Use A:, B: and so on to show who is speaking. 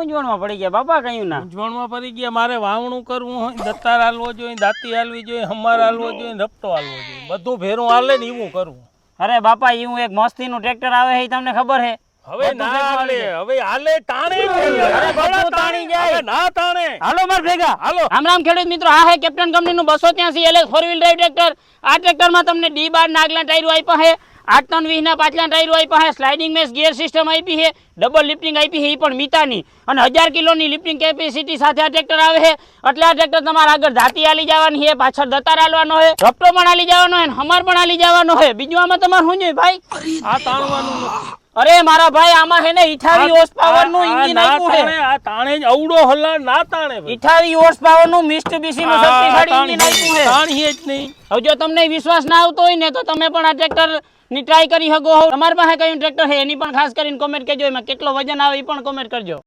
A: મૂંઝવણમાં પડી ગયા? બાપા કયું ના?
B: મૂંઝવણમાં પડી ગયા. મારે વાવણું કરવું હોય દત્તાર હાલવો જોઈએ દાંતી હાલવી જોઈએ હમાર હાલવો જોઈએ ને રપટો હાલવો જોઈએ. બધું ભેરું હાલે ને એવું કરવું.
A: અરે બાપા એવું એક મસ્તીનું ટ્રેક્ટર આવે છે તમને ખબર છે?
B: હવે ના હાલે. હવે હાલે તાણે
A: અરે બધું તાણી જાય.
B: ના તાણે
A: હાલો માર ભેગા.
B: હાલો.
A: રામ રામ ખેડૂત મિત્રો આ હે કેપ્ટન કંપનીનું બસો ત્યાસી LS four wheel drive tractor. આ ટ્રેક્ટરમાં તમને ડી બાર નાગલા ટાયરો આપ્યા છે. આઠ ટન વીસના પાછલા ટાયરો આપ્યા છે સ્લાઇડિંગ મેસ ગિયર સિસ્ટમ આપી છે ડબલ લિફ્ટિંગ આપી છે એ પણ મીતાની. અને હજાર કિલોની લિફ્ટિંગ કેપેસિટી સાથે આ ટ્રેક્ટર આવે છે એટલે આ ટ્રેક્ટર તમારે આગળ ધાતી આલી જવાની છે પાછળ દતાર આલવાનો છે રપટો પણ આલી જવાનો છે અને હમાર પણ આલી જવાનો છે બીજું આમાં તમારે શું જોઈએ ભાઈ?
B: આ તાણવાનું.
A: અરે મારા ભાઈ આમાં હે ને 88 હોર્સ પાવરનું
B: ઇન્જિન
A: આપ્યું
B: તાણે, આ તાણે જ અવડો હલ્લા ના તાણે ભાઈ.
A: 88 હોર્સ પાવરનું મિસ્ટબીસી નું શક્તિશાળી ઇન્જિન આપ્યું છે
B: તાણીએ જ નહીં.
A: હવે જો તમને વિશ્વાસ ના આવતો હોય ને તો તમે પણ આ ટ્રેક્ટરની ટ્રાય કરી શકો હો. તમારી પાસે કયું ટ્રેક્ટર છે એની પણ ખાસ કરીને કોમેન્ટ કરજો. એમાં કેટલો વજન આવે એ પણ કોમેન્ટ કરજો.